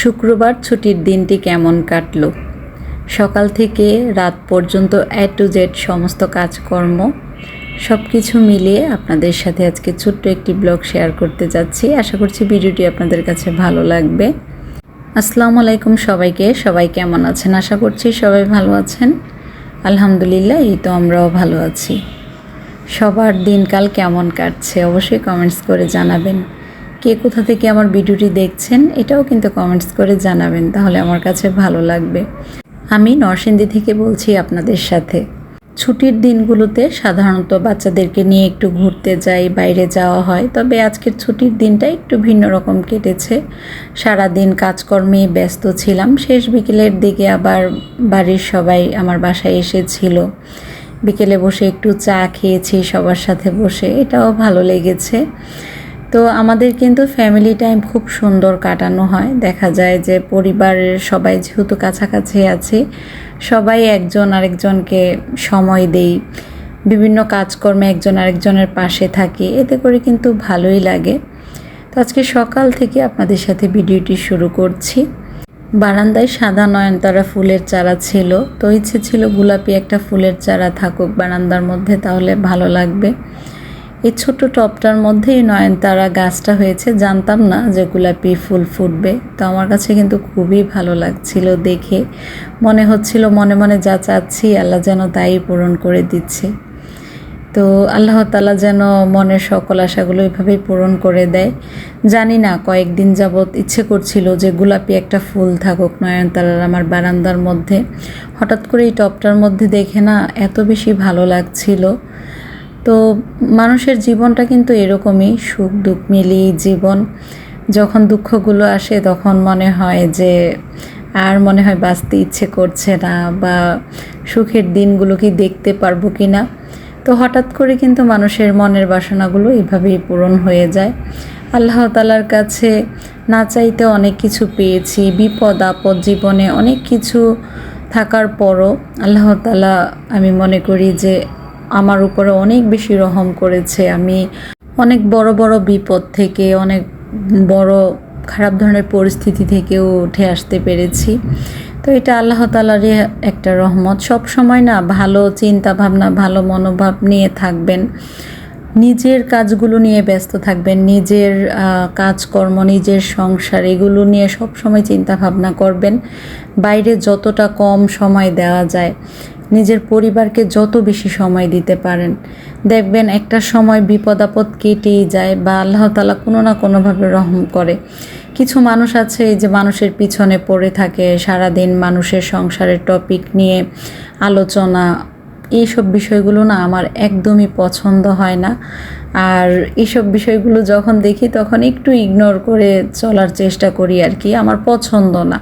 শুক্রবার ছুটির দিনটি কেমন কাটলো? সকাল থেকে রাত পর্যন্ত এ টু জেড সমস্ত কাজকর্ম সব কিছু মিলিয়ে আপনাদের সাথে আজকে ছোট্ট একটি ব্লগ শেয়ার করতে যাচ্ছি। আশা করছি ভিডিওটি আপনাদের কাছে ভালো লাগবে। আসসালামু আলাইকুম সবাইকে। সবাই কেমন আছেন? আশা করছি সবাই ভালো আছেন। আলহামদুলিল্লাহ, এই তো আমরাও ভালো আছি। সবার দিনকাল কেমন কাটছে? অবশ্যই কমেন্টস করে জানাবেন। কে কোথা থেকে আমার ভিডিওটি দেখছেন এটাও কিন্তু কমেন্টস করে জানাবেন, তাহলে আমার কাছে ভালো লাগবে। আমি নরসিংদী থেকে বলছি আপনাদের সাথে। ছুটির দিনগুলোতে সাধারণত বাচ্চাদেরকে নিয়ে একটু ঘুরতে যাই, বাইরে যাওয়া হয়, তবে আজকের ছুটির দিনটা একটু ভিন্ন রকম কেটেছে। সারা দিন কাজকর্মে ব্যস্ত ছিলাম, শেষ বিকেলের দিকে আবার বাড়ির সবাই আমার বাসায় এসেছিল। বিকেলে বসে একটু চা খেয়েছি সবার সাথে বসে, এটাও ভালো লেগেছে। তো আমাদের কিন্তু ফ্যামিলি টাইম খুব সুন্দর কাটানো হয়। দেখা যায় যে পরিবারের সবাই যেহেতু কাছাকাছি আছে, সবাই একজন আরেকজনকে সময় দেই। বিভিন্ন কাজকর্মে একজন আরেকজনের পাশে থাকি, এতে করে কিন্তু ভালোই লাগে। তো আজকে সকাল থেকে আপনাদের সাথে ভিডিওটি শুরু করছি। বারান্দায় সাদা নয়নতারা ফুলের চারা ছিল, তো ইচ্ছে ছিল গোলাপি একটা ফুলের চারা থাকুক বারান্দার মধ্যে, তাহলে ভালো লাগবে। এই ছোট্ট টপটার মধ্যেই নয়নতারা গাছটা হয়েছে। জানতাম না যে গোলাপি ফুল ফুটবে। তো আমার কাছে কিন্তু খুবই ভালো লাগছিল দেখে। মনে হচ্ছিল মনে মনে যা চাচ্ছি আল্লাহ যেন তাই পূরণ করে দিচ্ছে। তো আল্লাহ তালা যেন মনের সকল আশাগুলো এভাবেই পূরণ করে দেয়। জানি না কয়েকদিন যাবৎ ইচ্ছে করছিল যে গোলাপি একটা ফুল থাকুক নয়নতালার আমার বারান্দার মধ্যে। হঠাৎ করে এই টপটার মধ্যে দেখে না এত বেশি ভালো লাগছিল। তো মানুষের জীবনটা কিন্তু এরকমই, সুখ, দুঃখ মিলিয়ে জীবন। যখন দুঃখগুলো আসে তখন মনে হয় যে আর মনে হয় বাঁচতে ইচ্ছে করছে না বা সুখের দিনগুলো কি দেখতে পারব কি না তো হঠাৎ করে কিন্তু মানুষের মনের বাসনাগুলো এভাবেই পূরণ হয়ে যায়। আল্লাহ তালার কাছে না চাইতে অনেক কিছু পেয়েছি, বিপদ, আপদ জীবনে অনেক কিছু থাকার পরও আল্লাহ তালা আমি মনে করি যে আমার উপরে অনেক বেশি রহম করেছে। আমি অনেক বড় বড় বিপদ থেকে, অনেক বড় খারাপ ধরনের পরিস্থিতি থেকেও উঠে আসতে পেরেছি। তো এটা আল্লাহ তালারই একটা রহমত। সব সময় না ভালো চিন্তা ভাবনা ভালো মনোভাব নিয়ে থাকবেন। নিজের কাজগুলো নিয়ে ব্যস্ত থাকবেন। নিজের কাজকর্ম, নিজের সংসার, এগুলো নিয়ে সব সময় চিন্তা ভাবনা করবেন। বাইরে যতটা কম সময় দেওয়া যায়। নিজের পরিবারকে যত বেশি সময় দিতে পারেন। দেখবেন একটা সময় বিপদ আপদ কেটেই যায় বা আল্লাহ তালা কোনো না কোনোভাবে রহম করে। কিছু মানুষ আছে যে মানুষের পিছনে পড়ে থাকে, সারাদিন মানুষের সংসারের টপিক নিয়ে আলোচনা। এইসব বিষয়গুলো না আমার একদমই পছন্দ হয় না। আর এইসব বিষয়গুলো যখন দেখি তখন একটু ইগনোর করে চলার চেষ্টা করি আর কি, আমার পছন্দ না।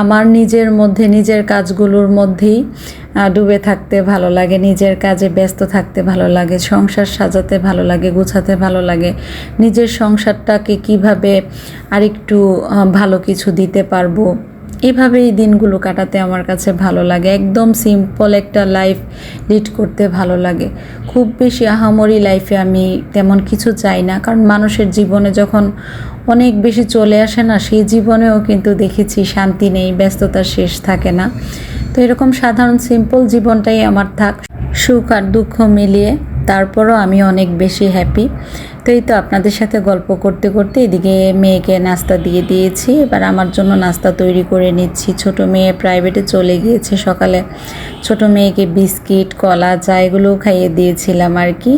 আমার নিজের মধ্যে, নিজের কাজগুলোর মধ্যেই ডুবে থাকতে ভালো লাগে, নিজের কাজে ব্যস্ত থাকতে ভালো লাগে, সংসার সাজাতে ভালো লাগে, গুছাতে ভালো লাগে, নিজের সংসারটাকে কীভাবে আরেকটু ভালো কিছু দিতে পারব। এভাবে এই দিনগুলো কাটাতে আমার কাছে ভালো লাগে। একদম সিম্পল একটা লাইফ লিড করতে ভালো লাগে। খুব বেশি আহামরি লাইফে আমি তেমন কিছু চাই না। কারণ মানুষের জীবনে যখন অনেক বেশি চলে আসে না, সেই জীবনেও কিন্তু দেখেছি শান্তি নেই, ব্যস্ততা শেষ থাকে না। তো এরকম সাধারণ সিম্পল জীবনটাই আমার থাক। সুখ আর দুঃখ মিলিয়ে তারপরও আমি অনেক বেশি হ্যাপি তো এই তো আপনাদের সাথে গল্প করতে করতে এদিকে মেয়েকে নাস্তা দিয়ে দিয়েছি। এবার আমার জন্য নাস্তা তৈরি করে নিচ্ছি। ছোট মেয়ে প্রাইভেটে চলে গিয়েছে। সকালে ছোট মেয়েকে বিস্কিট, কলা চা এগুলোও খাইয়ে দিয়েছিলাম আর কি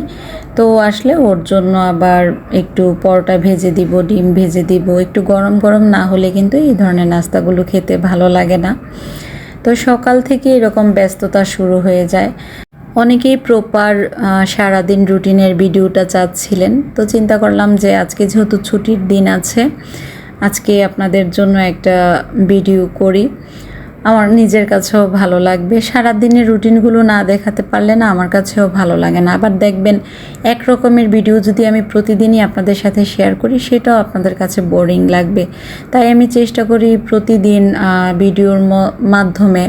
তো আসলে ওর জন্য আবার একটু পরোটা ভেজে দিব, ডিম ভেজে দিব। একটু গরম গরম না হলে কিন্তু এই ধরনের নাস্তাগুলো খেতে ভালো লাগে না। তো সকাল থেকে এরকম ব্যস্ততা শুরু হয়ে যায়। অনেকেই প্রপার সারাদিন রুটিনের ভিডিওটা চাচ্ছিলেন। তো চিন্তা করলাম যে আজকে যেহেতু ছুটির দিন আছে, আজকে আপনাদের জন্য একটা ভিডিও করি। আমার নিজের কাছেও ভালো লাগবে। সারা দিনের রুটিনগুলো না দেখাতে পারলে না আমার কাছেও ভালো লাগে না। আবার দেখবেন এক রকমের ভিডিও যদি আমি প্রতিদিনই আপনাদের সাথে শেয়ার করি, সেটাও আপনাদের কাছে বোরিং লাগবে। তাই আমি চেষ্টা করি প্রতিদিন ভিডিওর মাধ্যমে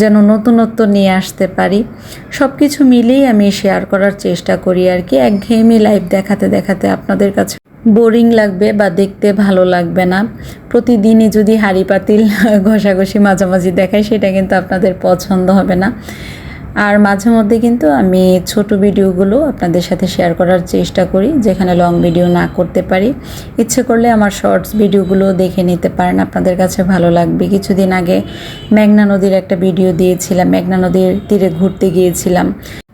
যেন নতুনত্ব নিয়ে আসতে পারি। সব কিছু মিলেই আমি শেয়ার করার চেষ্টা করি আর কি। একঘেয়েমি লাইভ দেখাতে দেখাতে আপনাদের কাছে বোরিং লাগবে বা দেখতে ভালো লাগবে না। প্রতিদিনই যদি হাঁড়ি পাতিল ঘষাঘষি মাঝামাঝি দেখায় সেটা কিন্তু আপনাদের পছন্দ হবে না। আর মাঝে মধ্যে কিন্তু আমি ছোট ভিডিওগুলো আপনাদের সাথে শেয়ার করার চেষ্টা করি, যেখানে লং ভিডিও না করতে পারি। ইচ্ছে করলে আমার শর্টস ভিডিওগুলো দেখে নিতে পারেন, আপনাদের কাছে ভালো লাগবে। কিছুদিন আগে মেঘনা নদীর একটা ভিডিও দিয়েছিলাম, মেঘনা নদীর তীরে ঘুরতে গিয়েছিলাম।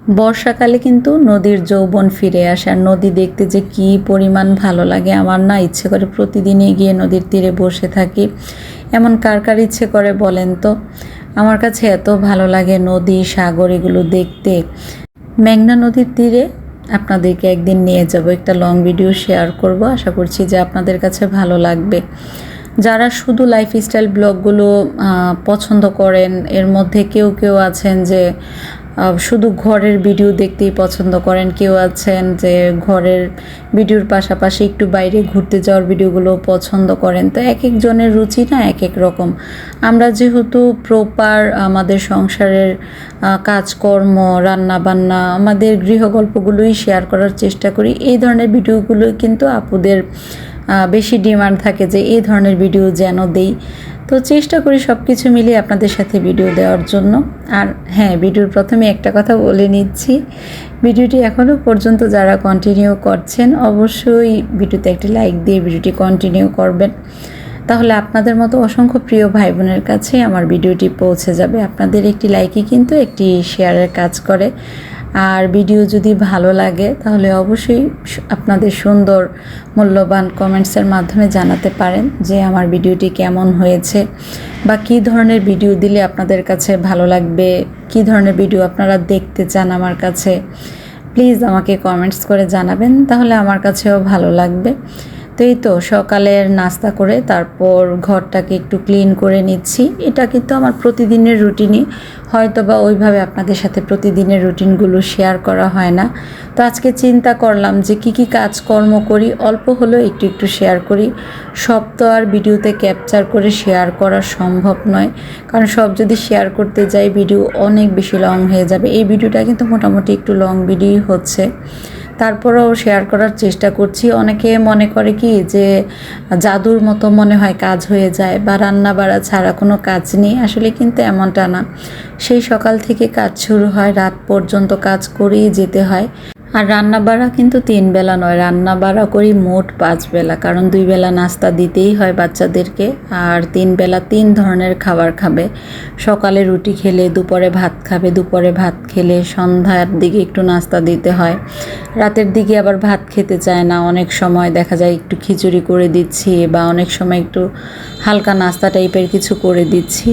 বর্ষাকালে কিন্তু নদীর যৌবন ফিরে আসে, আর নদী দেখতে যে কি পরিমাণ ভালো লাগে আমার না ইচ্ছে করে প্রতিদিনই গিয়ে নদীর তীরে বসে থাকি। এমন কার কার ইচ্ছে করে বলেন তো? আমার কাছে এত ভালো লাগে নদী, সাগর এগুলো দেখতে। মেঘনা নদীর তীরে আপনাদেরকে একদিন নিয়ে যাব, একটা লং ভিডিও শেয়ার করব। আশা করছি যে আপনাদের কাছে ভালো লাগবে। যারা শুধু লাইফস্টাইল ব্লগগুলো পছন্দ করেন, এর মধ্যে কেউ কেউ আছেন যে শুধু ঘরের ভিডিও দেখতেই পছন্দ করেন। কেউ আছেন যে ঘরের ভিডিওর পাশাপাশি একটু বাইরে ঘুরতে যাওয়ার ভিডিওগুলো পছন্দ করেন। তো এক একজনের রুচি না এক এক রকম। আমরা যেহেতু প্রপার আমাদের সংসারের কাজকর্ম রান্না বান্না আমাদের গৃহগল্পগুলোই শেয়ার করার চেষ্টা করি, এই ধরনের ভিডিওগুলোই কিন্তু আপুদের বেশি ডিমান্ড থাকে যে এই ধরনের ভিডিও যেন দেই। তো চেষ্টা করি সব কিছু মিলিয়ে আপনাদের সাথে ভিডিও দেওয়ার জন্য। আর হ্যাঁ ভিডিওর প্রথমে একটা কথা বলে নিচ্ছি। ভিডিওটি এখনও পর্যন্ত যারা কন্টিনিউ করছেন, অবশ্যই ভিডিওতে একটি লাইক দিয়ে ভিডিওটি কন্টিনিউ করবেন। তাহলে আপনাদের মতো অসংখ্য প্রিয় ভাই বোনের কাছে আমার ভিডিওটি পৌঁছে যাবে। আপনাদের একটি লাইকই কিন্তু একটি শেয়ারের কাজ করে। আর ভিডিও যদি ভালো লাগে, তাহলে অবশ্যই আপনাদের সুন্দর মূল্যবান কমেন্টসের মাধ্যমে জানাতে পারেন যে আমার ভিডিওটি কেমন হয়েছে বা কী ধরনের ভিডিও দিলে আপনাদের কাছে ভালো লাগবে, কী ধরনের ভিডিও আপনারা দেখতে চান আমার কাছে। প্লিজ আমাকে কমেন্টস করে জানাবেন, তাহলে আমার কাছেও ভালো লাগবে। তো এই তো সকালের নাস্তা করে তারপর ঘরটাকে একটু ক্লিন করে নিচ্ছি। এটা কিন্তু আমার প্রতিদিনের রুটিনই। হয়তো বা ওইভাবে আপনাদের সাথে প্রতিদিনের রুটিনগুলো শেয়ার করা হয় না। তো আজকে চিন্তা করলাম যে কি কি কাজকর্ম করি, অল্প হলেও একটু একটু শেয়ার করি। সব তো আর ভিডিওতে ক্যাপচার করে শেয়ার করা সম্ভব নয়। কারণ সব যদি শেয়ার করতে যাই, ভিডিও অনেক বেশি লং হয়ে যাবে। এই ভিডিওটা কিন্তু মোটামুটি একটু লং ভিডিও হচ্ছে। তারপরেও শেয়ার করার চেষ্টা করছি। অনেকে মনে করে কি যে জাদুর মতো মনে হয় কাজ হয়ে যায় বা রান্না বাড়া ছাড়া কোনো কাজ নেই। আসলে কিন্তু এমনটা না। সেই সকাল থেকে কাজ শুরু হয়, রাত পর্যন্ত কাজ করেই যেতে হয়। আর রান্না বাড়া কিন্তু তিন বেলা নয় রান্না বাড়া করি মোট পাঁচ বেলা কারণ দুই বেলা নাস্তা দিতেই হয় বাচ্চাদেরকে আর তিন বেলা তিন ধরনের খাবার খাবে। সকালে রুটি খেলে, দুপুরে ভাত খাবে, দুপুরে ভাত খেলে সন্ধ্যার দিকে একটু নাস্তা দিতে হয়। রাতের দিকে আবার ভাত খেতে চায় না, অনেক সময় দেখা যায় একটু খিচুড়ি করে দিচ্ছি বা অনেক সময় একটু হালকা নাস্তা টাইপের কিছু করে দিচ্ছি।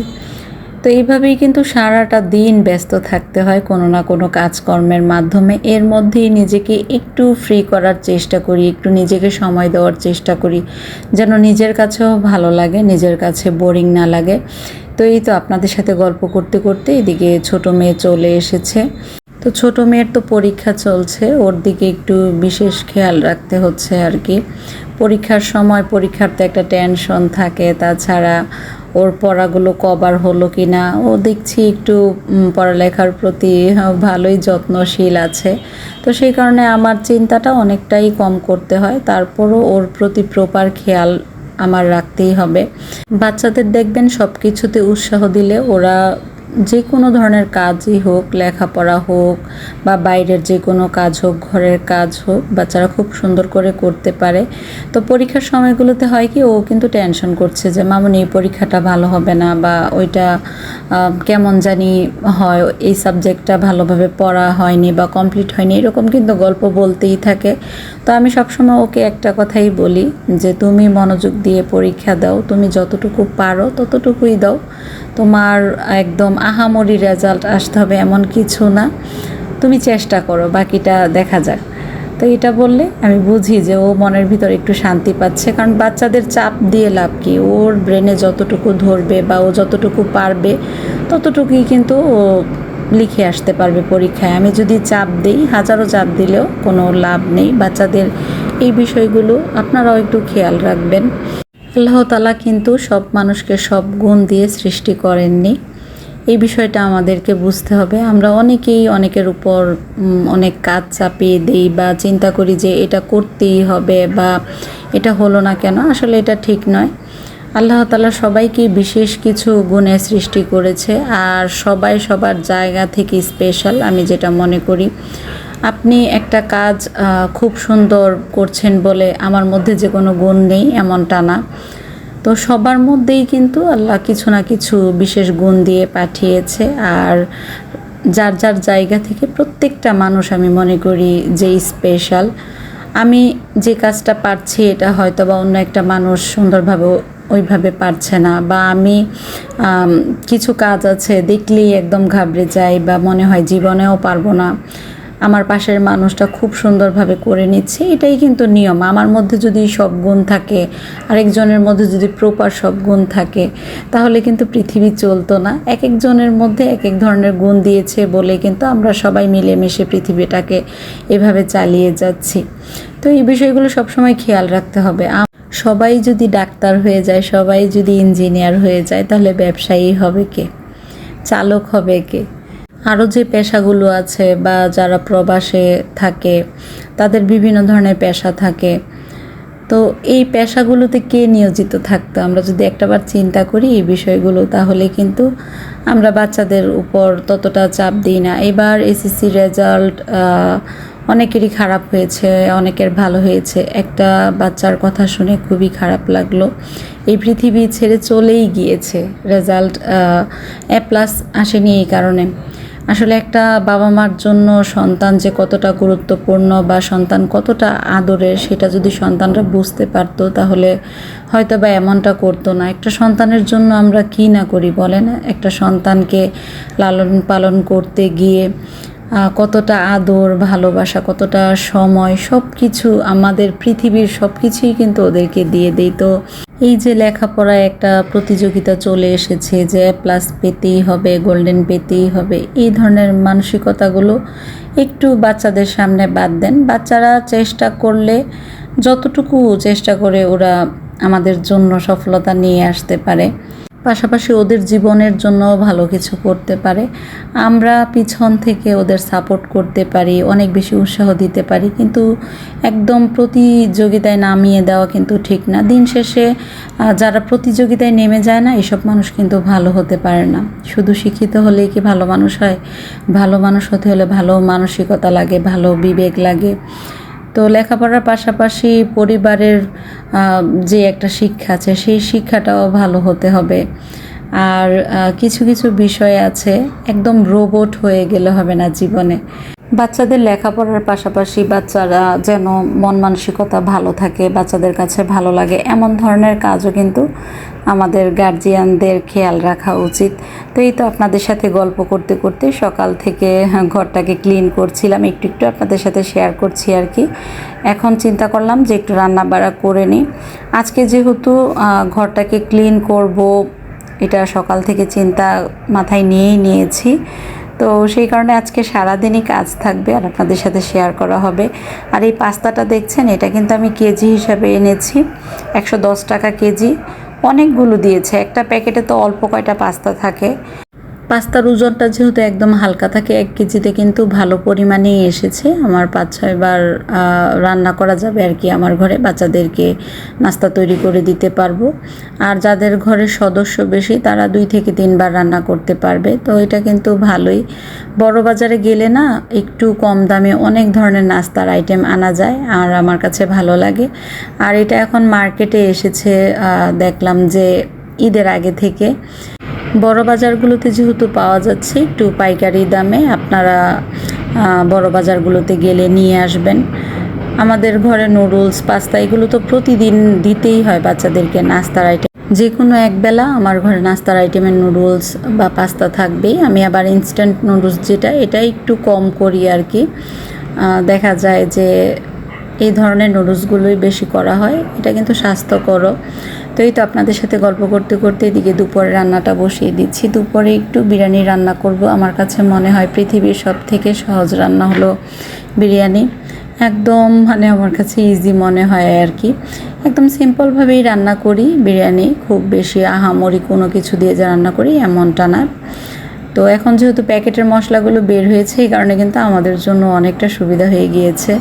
তো এইভাবেই কিন্তু সারাটা দিন ব্যস্ত থাকতে হয় কোনো না কোনো কাজকর্মের মাধ্যমে। এর মধ্যেই নিজেকে একটু ফ্রি করার চেষ্টা করি, একটু নিজেকে সময় দেওয়ার চেষ্টা করি, যেন নিজের কাছেও ভালো লাগে, নিজের কাছে বোরিং না লাগে। তো এই তো আপনাদের সাথে গল্প করতে করতে এদিকে ছোট মেয়ে চলে এসেছে। তো ছোট মেয়ের তো পরীক্ষা চলছে, ওর দিকে একটু বিশেষ খেয়াল রাখতে হচ্ছে আর কি। পরীক্ষার সময় পরীক্ষার তো একটা টেনশন থাকে, তাছাড়া ওর পড়াগুলো কভার হলো কি না ও দেখছি একটু পড়ালেখার প্রতি ভালোই যত্নশীল আছে। তো সেই কারণে আমার চিন্তাটা অনেকটাই কম করতে হয়, তারপরও ওর প্রতি প্রপার খেয়াল আমার রাখতেই হবে। বাচ্চাদের দেখবেন সব কিছুতে উৎসাহ দিলে ওরা যে কোনো ধরনের কাজই হোক, লেখাপড়া হোক বা বাইরের যে কোনো কাজ হোক, ঘরের কাজ হোক, বাচ্চারা খুব সুন্দর করে করতে পারে। তো পরীক্ষার সময়গুলোতে হয় কি, ও কিন্তু টেনশন করছে যে মামনি এই পরীক্ষাটা ভালো হবে না বা ওইটা কেমন জানি হয়, এই সাবজেক্টটা ভালোভাবে পড়া হয়নি বা কমপ্লিট হয়নি। এরকম কিন্তু গল্প বলতেই থাকে। তো আমি সবসময় ওকে একটা কথাই বলি যে, তুমি মনোযোগ দিয়ে পরীক্ষা দাও, তুমি যতটুকু পারো ততটুকুই দাও। তোমার একদম আহামরি রেজাল্ট আসতে হবে এমন কিছু না। তুমি চেষ্টা করো, বাকিটা দেখা যাক। তো এটা বললে আমি বুঝি যে ও মনের ভিতর একটু শান্তি পাচ্ছে, কারণ বাচ্চাদের চাপ দিয়ে লাভ কি? ওর ব্রেনে যতটুকু ধরবে বা ও যতটুকু পারবে, ততটুকুই কিন্তু ও লিখে আসতে পারবে পরীক্ষায়। আমি যদি চাপ দিই, হাজারো চাপ দিলেও কোনো লাভ নেই। বাচ্চাদের এই বিষয়গুলো আপনারাও একটু খেয়াল রাখবেন। আল্লাহ তালা কিন্তু সব মানুষকে সব গুণ দিয়ে সৃষ্টি করেননি। এই বিষয়টা আমাদেরকে বুঝতে হবে। আমরা অনেকেই অনেকের উপর অনেক কাজ চাপিয়ে দিই বা চিন্তা করি যে এটা করতেই হবে বা এটা হলো না কেন? আসলে এটা ঠিক নয়। আল্লাহ তালা সবাইকে বিশেষ কিছু গুণে সৃষ্টি করেছে। আর সবাই সবার জায়গা থেকে স্পেশাল আমি যেটা মনে করি। আপনি একটা কাজ খুব সুন্দর করছেন বলে আমার মধ্যে যে কোনো গুণ নেই, এমনটা না। তো সবার মধ্যেই কিন্তু আল্লাহ কিছু না কিছু বিশেষ গুণ দিয়ে পাঠিয়েছে আর যার যার জায়গা থেকে প্রত্যেকটা মানুষ আমি মনে করি যে স্পেশাল আমি যে কাজটা পারছি এটা হয়তো বা অন্য একটা মানুষ সুন্দরভাবে ওইভাবে পারছে না বা আমি, কিছু কাজ আছে দেখলেই একদম ঘাবড়ে যাই বা মনে হয় জীবনেও পারব না। আমার পাশের মানুষটা খুব সুন্দরভাবে করে নিচ্ছে, এটাই কিন্তু নিয়ম। আমার মধ্যে যদি সব গুণ থাকে, আরেকজনের মধ্যে যদি প্রপার সব গুণ থাকে, তাহলে কিন্তু পৃথিবী চলতো না। এক একজনের মধ্যে এক এক ধরনের গুণ দিয়েছে বলে কিন্তু আমরা সবাই মিলেমিশে পৃথিবীটাকে এভাবে চালিয়ে যাচ্ছি। তো এই বিষয়গুলো সবসময় খেয়াল রাখতে হবে। সবাই যদি ডাক্তার হয়ে যায়, সবাই যদি ইঞ্জিনিয়ার হয়ে যায়, তাহলে ব্যবসায়ী হবে কে? চালক হবে কে? আরও যে পেশাগুলো আছে বা যারা প্রবাসে থাকে, তাদের বিভিন্ন ধরনের পেশা থাকে। তো এই পেশাগুলোতে কে নিয়োজিত থাকতো? আমরা যদি একটাবার চিন্তা করি এই বিষয়গুলো, তাহলে কিন্তু আমরা বাচ্চাদের উপর ততটা চাপ দিই না। এবার এসএসসি রেজাল্ট অনেকেরই খারাপ হয়েছে, অনেকের ভালো হয়েছে। একটা বাচ্চার কথা শুনে খুবই খারাপ লাগল। এই পৃথিবী ছেড়ে চলেই গিয়েছে। রেজাল্ট এ প্লাস আসেনি এই কারণে। আসলে একটা বাবা মার জন্য সন্তান যে কতটা গুরুত্বপূর্ণ বা সন্তান কতটা আদরের, সেটা যদি সন্তানরা বুঝতে পারতো, তাহলে হয়তো বা এমনটা করতো না। একটা সন্তানের জন্য আমরা কী না করি বলেন? একটা সন্তানকে লালন পালন করতে গিয়ে কতটা আদর, ভালোবাসা, কতটা সময় সব কিছু আমাদের পৃথিবীর সব কিছুই কিন্তু ওদেরকে দিয়ে দেই তো এই যে লেখাপড়ায় একটা প্রতিযোগিতা চলে এসেছে যে প্লাস পেতেই হবে গোল্ডেন পেতেই হবে, এই ধরনের মানসিকতাগুলো একটু বাচ্চাদের সামনে বাদ দেন। বাচ্চারা চেষ্টা করলে, যতটুকু চেষ্টা করে ওরা আমাদের জন্য সফলতা নিয়ে আসতে পারে। পাশাপাশি ওদের জীবনের জন্য ভালো কিছু করতে পারে। আমরা পিছন থেকে ওদের সাপোর্ট করতে পারি, অনেক বেশি উৎসাহ দিতে পারি, কিন্তু একদম প্রতিযোগিতায় নামিয়ে দেওয়া কিন্তু ঠিক না। দিন শেষে যারা প্রতিযোগিতায় নেমে যায় না, এসব মানুষ কিন্তু ভালো হতে পারে না। শুধু শিক্ষিত হলেই কি ভালো মানুষ হয়? ভালো মানুষ হতে হলে ভালো মানসিকতা লাগে, ভালো বিবেক লাগে। তো লেখাপড়ার পাশাপাশি পরিবারের যে একটা শিক্ষা আছে, সেই শিক্ষাটাও ভালো হতে হবে। আর কিছু কিছু বিষয় আছে, একদম রোবট হয়ে গেলে হবে না জীবনে। বাচ্চাদের লেখাপড়ার পাশাপাশি বাচ্চারা যেন মন মানসিকতা ভালো থাকে, বাচ্চাদের কাছে ভালো লাগে, এমন ধরনের কাজও কিন্তু আমাদের গার্জিয়ানদের খেয়াল রাখা উচিত। তো এই তো আপনাদের সাথে গল্প করতে করতে সকাল থেকে হ্যাঁ, ঘরটাকে ক্লিন করছিলাম। একটু একটু আপনাদের সাথে শেয়ার করছি আর কি। এখন চিন্তা করলাম যে একটু রান্না বাড়া করে নিই। আজকে যেহেতু ঘরটাকে ক্লিন করব এটা সকাল থেকে চিন্তা মাথায় নিয়েই নিয়েছি। তো সেই কারণে আজকে সারাদিনই কাজ থাকবে আর আপনাদের সাথে শেয়ার করা হবে। আর এই পাস্তাটা দেখছেন এটা কিন্তু আমি কেজি হিসাবে এনেছি। একশো দশ টাকা কেজি। অনেকগুলো দিয়েছে। একটা প্যাকেটে তো অল্প কয়টা পাস্তা থাকে। পাস্তার ওজনটা যেহেতু একদম হালকা থাকে, এক কেজিতে কিন্তু ভালো পরিমাণেই এসেছে। আমার পাঁচ ছয়বার রান্না করা যাবে আর কি আমার ঘরে। বাচ্চাদেরকে নাস্তা তৈরি করে দিতে পারব। আর যাদের ঘরে সদস্য বেশি, তারা দুই থেকে তিনবার রান্না করতে পারবে। তো এটা কিন্তু ভালোই। বড় বাজারে গেলে না, একটু কম দামে অনেক ধরনের নাস্তার আইটেম আনা যায়, আর আমার কাছে ভালো লাগে। আর এটা এখন মার্কেটে এসেছে দেখলাম যে ঈদের আগে থেকে। বড় বাজারগুলোতে যেহেতু পাওয়া যাচ্ছে, একটু পাইকারি দামে আপনারা বড় বাজারগুলোতে গেলে নিয়ে আসবেন। আমাদের ঘরে নুডলস, পাস্তা এগুলো তো প্রতিদিন দিতেই হয় বাচ্চাদেরকে নাস্তার আইটেম যে কোনো একবেলা আমার ঘরে নাস্তার আইটেমের নুডলস বা পাস্তা থাকবেই। আমি আবার ইনস্ট্যান্ট নুডলস যেটা, এটা একটু কম করি আর কি দেখা যায় যে এই ধরনের নুডলসগুলোই বেশি করা হয়। এটা কিন্তু স্বাস্থ্যকরও। তো এই তো আপনাদের সাথে গল্প করতে করতে এদিকে দুপুরে রান্নাটা বসিয়ে দিচ্ছি। দুপুরে একটু বিরিয়ানি রান্না করব। আমার কাছে মনে হয় পৃথিবীর সব থেকে সহজ রান্না হলো বিরিয়ানি। একদম মানে আমার কাছে ইজি মনে হয় আর কি। একদম সিম্পলভাবেই রান্না করি বিরিয়ানি। খুব বেশি আহামরি কোনো কিছু দিয়ে যে রান্না করি এমনটা না। তো এখন যেহেতু প্যাকেটের মশলাগুলো বের হয়েছে, এই কারণে কিন্তু আমাদের জন্য অনেকটা সুবিধা হয়ে গিয়েছে।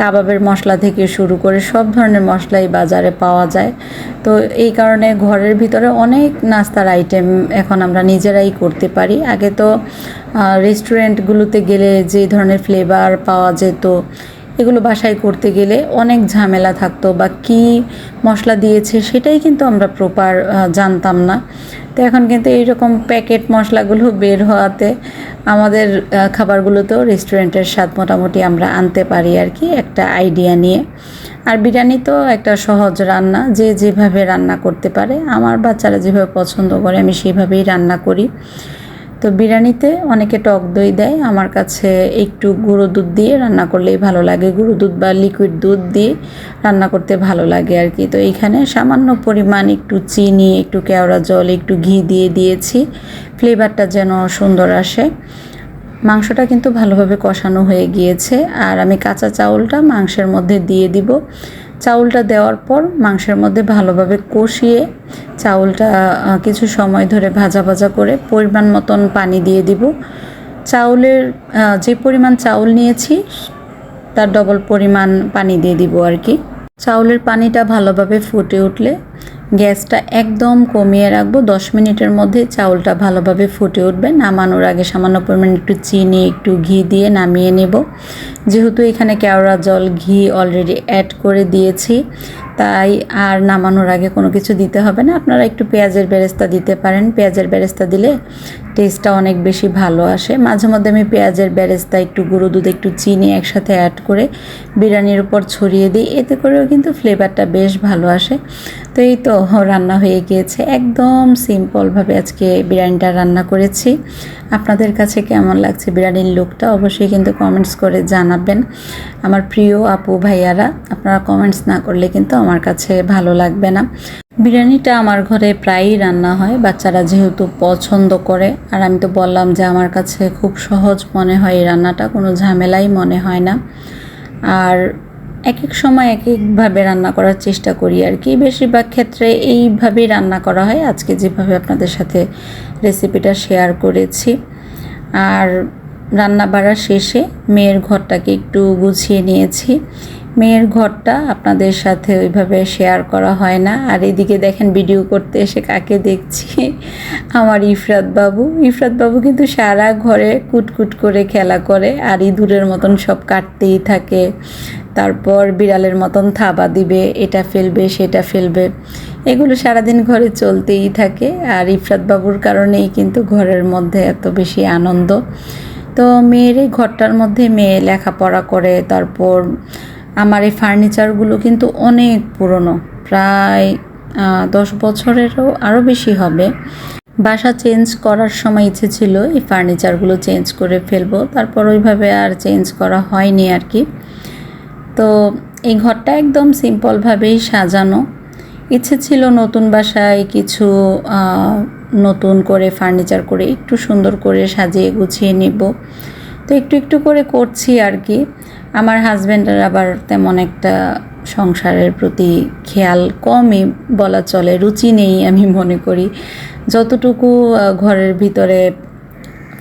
কাবাবের মশলা থেকে শুরু করে সব ধরনের মশলাই বাজারে পাওয়া যায়। তো এই কারণে ঘরের ভিতরে অনেক নাস্তার আইটেম এখন আমরা নিজেরাই করতে পারি। আগে তো রেস্টুরেন্টগুলোতে গেলে যে ধরনের ফ্লেভার পাওয়া যেত এগুলো বাসায় করতে গেলে অনেক ঝামেলা থাকতো বা কি মশলা দিয়েছে সেটাই কিন্তু আমরা প্রপার জানতাম না। তো এখন কিন্তু এইরকম প্যাকেট মশলাগুলো বের হওয়াতে আমাদের খাবারগুলোতেও রেস্টুরেন্টের স্বাদ মোটামুটি আমরা আনতে পারি আর কি একটা আইডিয়া নিয়ে। আর বিরিয়ানি তো একটা সহজ রান্না, যে যেভাবে রান্না করতে পারে। আমার বাচ্চারা যেভাবে পছন্দ করে আমি সেভাবেই রান্না করি। তো বিরিয়ানিতে অনেকে টক দই দেয়। আমার কাছে একটু গুঁড়ো দুধ দিয়ে রান্না করলেই ভালো লাগে। গুঁড়ো দুধ বা লিকুইড দুধ দিয়ে রান্না করতে ভালো লাগে আর কি তো এইখানে সামান্য পরিমাণ একটু চিনি, একটু কেওড়া জল, একটু ঘি দিয়ে দিয়েছি। ফ্লেভারটা যেন সুন্দর আসে। মাংসটা কিন্তু ভালোভাবে কষানো হয়ে গিয়েছে। আর আমি কাঁচা চাউলটা মাংসের মধ্যে দিয়ে দিব। চাউলটা দেওয়ার পর মাংসের মধ্যে ভালোভাবে কষিয়ে চাউলটা কিছু সময় ধরে ভাজা ভাজা করে পরিমাণ মতন পানি দিয়ে দিব। চাউলের যে পরিমাণ চাউল নিয়েছি, তার ডবল পরিমাণ পানি দিয়ে দিব আর কি। চাউলের পানিটা ভালোভাবে ফুটে উঠলে গ্যাসটা একদম কমিয়ে রাখব। দশ মিনিটের মধ্যে চাউলটা ভালোভাবে ফুটে উঠবে। নামানোর আগে সামান্য পরিমাণ একটু চিনি, একটু ঘি দিয়ে নামিয়ে নেব। যেহেতু এখানে কেওড়া জল, ঘি অলরেডি অ্যাড করে দিয়েছি, তাই আর নামানোর আগে কোনো কিছু দিতে হবে না। আপনারা একটু পেঁয়াজের বেরেস্তা দিতে পারেন। পেঁয়াজের বেরেস্তা দিলে টেস্টটা অনেক বেশি ভালো আসে। মাঝে মধ্যে আমি পেঁয়াজের বেরেস্তা, একটু গুঁড়ো দুধ, একটু চিনি একসাথে অ্যাড করে বিরিয়ানির উপর ছড়িয়ে দিই। এতে করেও কিন্তু ফ্লেভারটা বেশ ভালো আসে। তো এই তো রান্না হয়ে গিয়েছে। একদম সিম্পলভাবে আজকে বিরিয়ানিটা রান্না করেছি। আপনাদের কাছে কেমন লাগছে বিরিয়ানির লুকটা অবশ্যই কিন্তু কমেন্টস করে জানাবেন। আমার প্রিয় আপু ভাইয়ারা, আপনারা কমেন্টস না করলে কিন্তু আমার কাছে ভালো লাগবে না। বিরিয়ানিটা আমার ঘরে প্রায়ই রান্না হয়, বাচ্চারা যেহেতু পছন্দ করে। আর আমি তো বললাম যে আমার কাছে খুব সহজ মনে হয় এই রান্নাটা, কোনো ঝামেলাই মনে হয় না। আর এক এক সময় এক একভাবে রান্না করার চেষ্টা করি আর কি। বেশিরভাগ ক্ষেত্রে এইভাবেই রান্না করা হয়। আজকে যেভাবে আপনাদের সাথে রেসিপিটা শেয়ার করেছি। আর রান্না বাড়ার শেষে মেয়ের ঘরটাকে একটু গুছিয়ে নিয়েছি। মেয়ের ঘরটা আপনাদের সাথে ওইভাবে শেয়ার করা হয় না। আর এদিকে দেখেন ভিডিও করতে এসে কাকে দেখছি? আমার ইফরাত বাবু। ইফরাত বাবু কিন্তু সারা ঘরে কুটকুট করে খেলা করে আর ইঁদুরের মতন সব কাটতেই থাকে। তারপর বিড়ালের মতন থাবা দিবে, এটা ফেলবে, সেটা ফেলবে। এগুলো সারাদিন ঘরে চলতেই থাকে। আর ইফরাত বাবুর কারণেই কিন্তু ঘরের মধ্যে এত বেশি আনন্দ। তো মেয়ের এই ঘরটার মধ্যে মেয়ে লেখাপড়া করে, তারপর আমার এই ফার্নিচারগুলো কিন্তু অনেক পুরনো, প্রায় দশ বছরেরও আরও বেশি হবে। বাসা চেঞ্জ করার সময় ইচ্ছে ছিল এই ফার্নিচারগুলো চেঞ্জ করে ফেলব, তারপর ওইভাবে আর চেঞ্জ করা হয়নি আর কি। তো এই ঘরটা একদম সিম্পলভাবেই সাজানো। ইচ্ছে ছিল নতুন বাসায় কিছু নতুন করে ফার্নিচার করে একটু সুন্দর করে সাজিয়ে গুছিয়ে নিব। তো একটু একটু করে করছি আর কি। আমার হাজব্যান্ডের আবার তেমন একটা সংসারের প্রতি খেয়াল কমই বলা চলে, রুচি নেই আমি মনে করি। যতটুকু ঘরের ভিতরে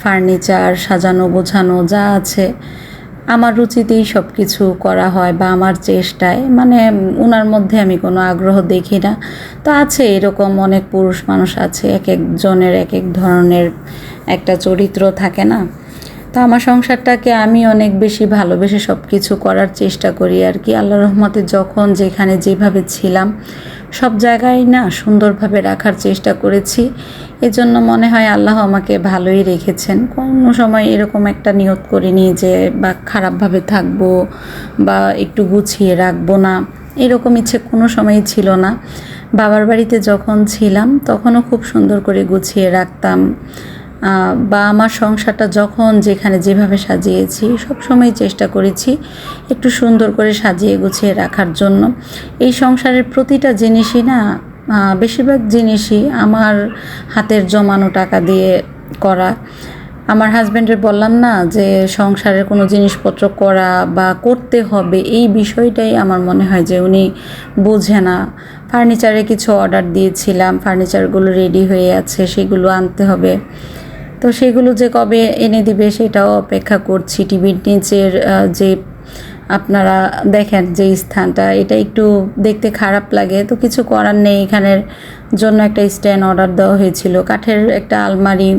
ফার্নিচার সাজানো, গোছানো যা আছে, আমার রুচিতেই সব কিছু করা হয় বা আমার চেষ্টায়। মানে ওনার মধ্যে আমি কোনো আগ্রহ দেখি না। তো আছে এরকম অনেক পুরুষ মানুষ আছে, এক একজনের এক এক ধরনের একটা চরিত্র থাকে না? তো আমার সংসারটাকে আমি অনেক বেশি ভালোবেসে সব কিছু করার চেষ্টা করি আর কি। আল্লাহ রহমতে যখন যেখানে যেভাবে ছিলাম, সব জায়গায় না সুন্দরভাবে রাখার চেষ্টা করেছি। এজন্য মনে হয় আল্লাহ আমাকে ভালোই রেখেছেন। কোনো সময় এরকম একটা নিয়ত করে করিনি যে বা খারাপভাবে থাকব বা একটু গুছিয়ে রাখব না, এরকম ইচ্ছে কোনো সময়ই ছিল না। বাবার বাড়িতে যখন ছিলাম, তখনও খুব সুন্দর করে গুছিয়ে রাখতাম। বা আমার সংসারটা যখন যেখানে যেভাবে সাজিয়েছি, সবসময় চেষ্টা করেছি একটু সুন্দর করে সাজিয়ে গুছিয়ে রাখার জন্য। এই সংসারের প্রতিটা জিনিসই না বেশিরভাগ জিনিসই আমার হাতের জমানো টাকা দিয়ে করা। আমার হাজব্যান্ডের বললাম না যে সংসারের কোনো জিনিসপত্র করা বা করতে হবে, এই বিষয়টাই আমার মনে হয় যে উনি বোঝে না। ফার্নিচারে কিছু অর্ডার দিয়েছিলাম, ফার্নিচারগুলো রেডি হয়ে আছে, সেগুলো আনতে হবে। তো সেগুলো যে কবে এনে দিবে সেটাও অপেক্ষা করছি। টিভির নিচের যে আপনারা দেখেন যে স্থানটা, এটা একটু দেখতে খারাপ লাগে। তো কিছু করার নেই, এখানের জন্য একটা স্ট্যান্ড অর্ডার দেওয়া হয়েছিল। কাঠের একটা আলমারি,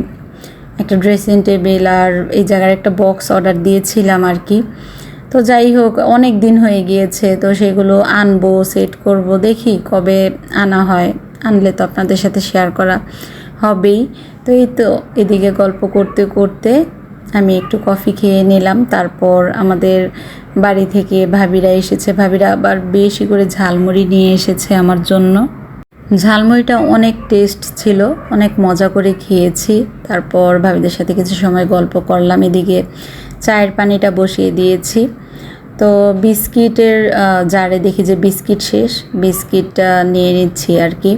একটা ড্রেসিং টেবিল আর এই জায়গার একটা বক্স অর্ডার দিয়েছিলাম আর কি। তো যাই হোক, অনেক দিন হয়ে গিয়েছে, তো সেগুলো আনব, সেট করব, দেখি কবে আনা হয়। আনলে তো আপনাদের সাথে শেয়ার করা হবেই। তো এই তো, এদিকে গল্প করতে করতে আমি একটু কফি খেয়ে নিলাম। তারপর আমাদের বাড়ি থেকে ভাবিরা এসেছে। ভাবিরা আবার বেশি করে ঝালমুড়ি নিয়ে এসেছে আমার জন্য। ঝালমুড়িটা অনেক টেস্ট ছিল, অনেক মজা করে খেয়েছি। তারপর ভাবিদের সাথে কিছু সময় গল্প করলাম। এদিকে চায়ের পানিটা বসিয়ে দিয়েছি। তো বিস্কিটের জারে দেখি যে বিস্কিট শেষ। বিস্কিটটা নিয়ে নিচ্ছি আর কি।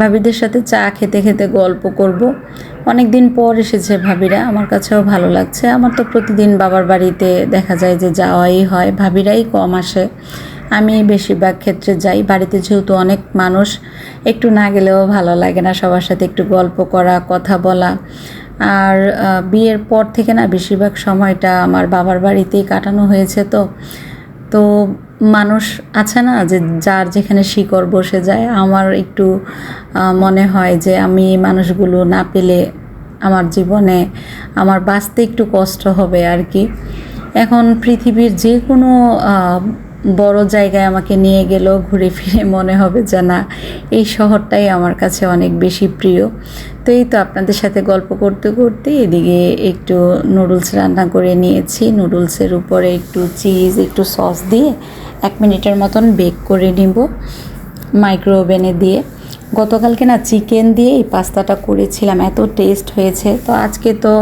ভাবিদের সাথে চা খেতে খেতে গল্প করব। অনেক দিন পর এসেছে ভাবিরা, আমার কাছেও ভালো লাগছে। আমার তো প্রতিদিন বাবার বাড়িতে দেখা যায় যে যাওয়াই হয়, ভাবিরাই কম আসে। আমি বেশিরভাগ ক্ষেত্রে যাই, বাড়িতে যেহেতু অনেক মানুষ, একটু না গেলেও ভালো লাগে না সবার সাথে একটু গল্প করা, কথা বলা। আর বিয়ের পর থেকে না বেশিরভাগ সময়টা আমার বাবার বাড়িতেই কাটানো হয়েছে তো। তো মানুষ আছে না যে যার যেখানে শিকড় বসে যায়, আমার একটু মনে হয় যে আমি মানুষগুলো না পেলে আমার জীবনে আমার বাঁচতে একটু কষ্ট হবে আর কি। এখন পৃথিবীর যে কোনো বড় জায়গায় আমাকে নিয়ে গেলেও ঘুরে ফিরে মনে হবে যে না, এই শহরটাই আমার কাছে অনেক বেশি প্রিয়। তো এই তো আপনাদের সাথে গল্প করতে করতে এদিকে একটু নুডলস রান্না করে নিয়েছি। নুডলসের উপরে একটু চিজ, একটু সস দিয়ে এক মিনিটের মতন বেক করে নিব মাইক্রো ওভেনে দিয়ে। গতকালকে না চিকেন দিয়ে এই পাস্তাটা করেছিলাম, এত টেস্ট হয়েছে। তো আজকে তো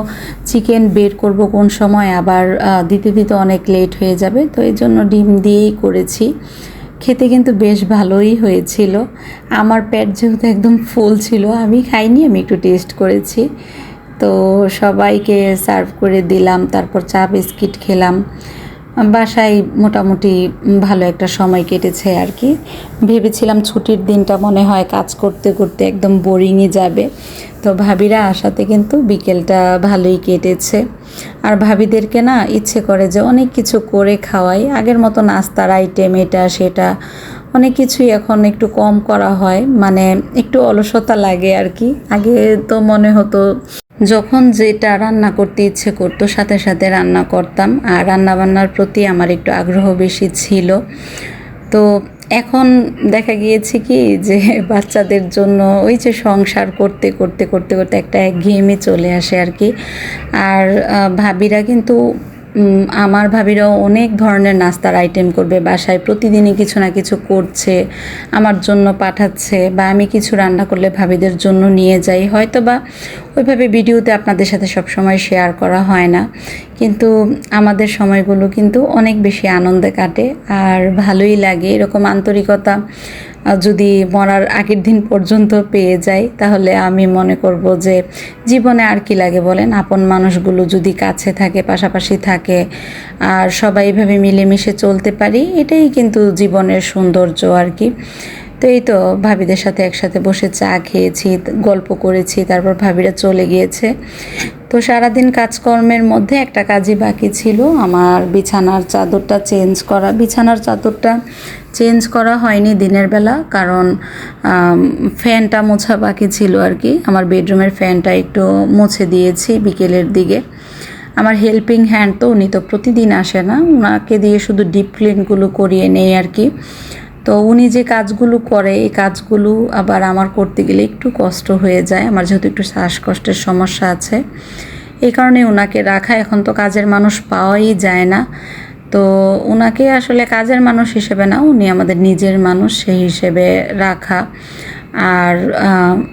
চিকেন বের করব কোন সময়, আবার দিতে দিতে অনেক লেট হয়ে যাবে, তো এই জন্য ডিম দিয়েই করেছি। খেতে কিন্তু বেশ ভালোই হয়েছিল। আমার পেট যেহেতু একদম ফুল ছিল, আমি খাইনি, আমি একটু টেস্ট করেছি। তো সবাইকে সার্ভ করে দিলাম, তারপর চা বিস্কিট খেলাম। বাসায় মোটামুটি ভালো একটা সময় কেটেছে আর কি। ভেবেছিলাম ছুটির দিনটা মনে হয় কাজ করতে করতে একদম বোরিংই যাবে। তো ভাবিরা আসাতে কিন্তু বিকেলটা ভালোই কেটেছে। আর ভাবিদেরকে না ইচ্ছে করে যে অনেক কিছু করে খাওয়াই। আগের মতো নাস্তার আইটেম এটা, সেটা অনেক কিছুই এখন একটু কম করা হয়। মানে একটু অলসতা লাগে আর কি। আগে তো মনে হতো যখন যেটা রান্না করতে ইচ্ছে করতো, সাথে সাথে রান্না করতাম। আর রান্নাবান্নার প্রতি আমার একটু আগ্রহ বেশি ছিল। তো এখন দেখা গিয়েছে কি যে, বাচ্চাদের জন্য ওই যে সংসার করতে করতে করতে করতে একটা একঘেয়েমি চলে আসে আর কি। আর ভাবিরা কিন্তু আমার ভাবিরাও অনেক ধরনের নাস্তার আইটেম করবে, বাসায় প্রতিদিনই কিছু না কিছু করছে, আমার জন্য পাঠাচ্ছে বা আমি কিছু রান্না করলে ভাবিদের জন্য নিয়ে যাই। হয়তো বা ওইভাবে ভিডিওতে আপনাদের সাথে সবসময় শেয়ার করা হয় না, কিন্তু আমাদের সময়গুলো কিন্তু অনেক বেশি আনন্দে কাটে আর ভালোই লাগে। এরকম আন্তরিকতা যদি মরার আগের দিন পর্যন্ত পেয়ে যাই তাহলে আমি মনে করব যে জীবনে আর কি লাগে বলেন? আপন মানুষগুলো যদি কাছে থাকে, পাশাপাশি থাকে, আর সবাই এভাবে মিলেমিশে চলতে পারি, এটাই কিন্তু জীবনের সৌন্দর্য আর কি। তো এই তো ভাবিদের সাথে একসাথে বসে চা খেয়েছি, গল্প করেছি, তারপর ভাবিরা চলে গিয়েছে। তো সারাদিন কাজকর্মের মধ্যে একটা কাজই বাকি ছিল, আমার বিছানার চাদরটা চেঞ্জ করা। বিছানার চাদরটা চেঞ্জ করা হয়নি দিনের বেলা, কারণ ফ্যানটা মোছা বাকি ছিল আর কি। আমার বেডরুমের ফ্যানটা একটু মুছে দিয়েছি বিকেলের দিকে। আমার হেল্পিং হ্যান্ড তো উনি তো প্রতিদিন আসে না ওনাকে দিয়ে শুধু ডিপ ক্লিনগুলো করিয়ে নেই আর কি। তো উনি যে কাজগুলো করে, এই কাজগুলো আবার আমার করতে গেলে একটু কষ্ট হয়ে যায়। আমার যেহেতু একটু শ্বাসকষ্টের সমস্যা আছে, এই কারণে ওনাকে রাখা এখন তো কাজের মানুষ পাওয়াই যায় না। তো ওনাকে আসলে কাজের মানুষ হিসেবে না, উনি আমাদের নিজের মানুষ সেই হিসেবে রাখা। আর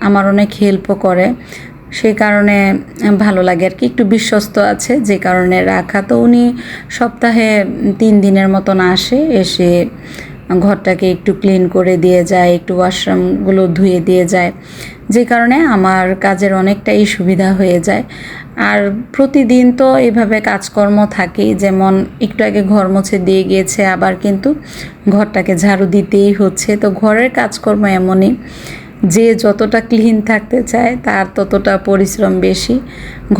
আমার অনেক হেল্পও করে। সেই কারণে ভালো লাগে আর কি। একটু বিশ্বস্ত আছে যে কারণে রাখা। তো উনি সপ্তাহে তিন দিনের মতন আসে, এসে ঘরটাকে একটু ক্লিন করে দিয়ে যায়, একটু ওয়াশরুমগুলো ধুয়ে দিয়ে যায়। যে কারণে আমার কাজের অনেকটাই সুবিধা হয়ে যায়। আর প্রতিদিন তো এভাবে কাজকর্ম থাকেই, যেমন একটু আগে ঘর মুছে দিয়ে গিয়েছে, আবার কিন্তু ঘরটাকে ঝাড়ু দিতেই হচ্ছে। তো ঘরের কাজকর্ম এমনই। যে যতটা ক্লিন থাকতে চায়, তার ততটা পরিশ্রম বেশি।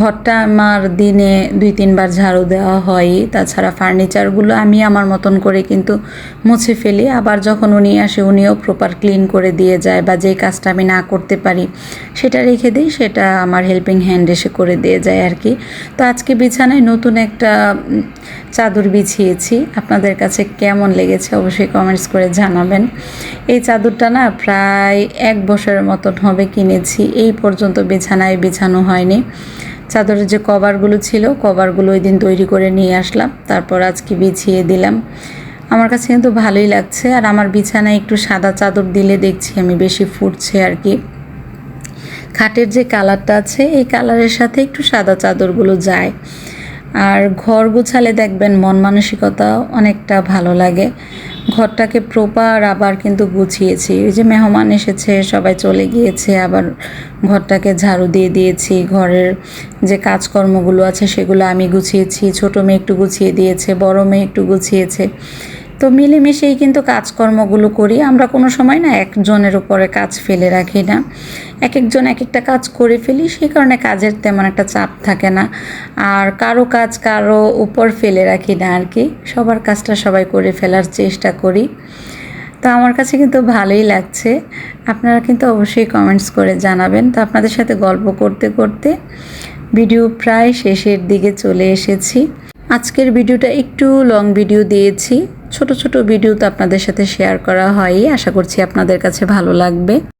ঘরটা আমার দিনে দুই তিনবার ঝাড়ু দেওয়া হয় তাছাড়া ফার্নিচারগুলো আমি আমার মতন করে কিন্তু মুছে ফেলি। আবার যখন উনি আসে, উনিও প্রপার ক্লিন করে দিয়ে যায় বা যে কাজটা আমি না করতে পারি, সেটা রেখে দিই, সেটা আমার হেল্পিং হ্যান্ড এসে করে দিয়ে যায় আর কি তো আজকে বিছানায় নতুন একটা চাদর বিছিয়েছি। আপনাদের কাছে কেমন লেগেছে অবশ্যই কমেন্টস করে জানাবেন। এই চাদরটা না প্রায় এক বছরের মতন হবে কিনেছি। এই পর্যন্ত বিছানায় বিছানো হয়নি। চাদরের যে কভারগুলো ছিল, কভারগুলো ওই দিন তৈরি করে নিয়ে আসলাম। তারপর আজকে বিছিয়ে দিলাম। আমার কাছে কিন্তু ভালোই লাগছে আর আমার বিছানায় একটু সাদা চাদর দিলে দেখছি আমি বেশি ফুটছে আর কি। খাটের যে কালারটা আছে, এই কালারের সাথে একটু সাদা চাদরগুলো যায়। আর ঘর গুছালে দেখবেন মন মানসিকতা অনেকটা ভালো লাগে। ঘরটাকে প্রপার আবার কিন্তু গুছিয়েছি। ওই যে মেহমান এসেছে, সবাই চলে গিয়েছে, আবার ঘরটাকে ঝাড়ু দিয়ে দিয়েছি। ঘরের যে কাজকর্মগুলো আছে সেগুলো আমি গুছিয়েছি। ছোটো মেয়ে একটু গুছিয়ে দিয়েছে, বড় মেয়ে একটু গুছিয়েছে। তো মিলেমিশেই কিন্তু কাজকর্মগুলো করি। আমরা কোনো সময় না একজনের উপরে কাজ ফেলে রাখি না। এক একজন এক একটা কাজ করে ফেলি, সেই কারণে কাজের তেমন একটা চাপ থাকে না। আর কারও কাজ কারও উপর ফেলে রাখি না আর কি। সবার কাজটা সবাই করে ফেলার চেষ্টা করি। তো আমার কাছে কিন্তু ভালোই লাগছে। আপনারা কিন্তু অবশ্যই কমেন্টস করে জানাবেন। তো আপনাদের সাথে গল্প করতে করতে ভিডিও প্রায় শেষের দিকে চলে এসেছি। আজকের ভিডিওটা একটু লং ভিডিও দিয়েছি। ছোট ছোট ভিডিও তো আপনাদের সাথে শেয়ার করা হয়ই। আশা করছি আপনাদের কাছে ভালো লাগবে।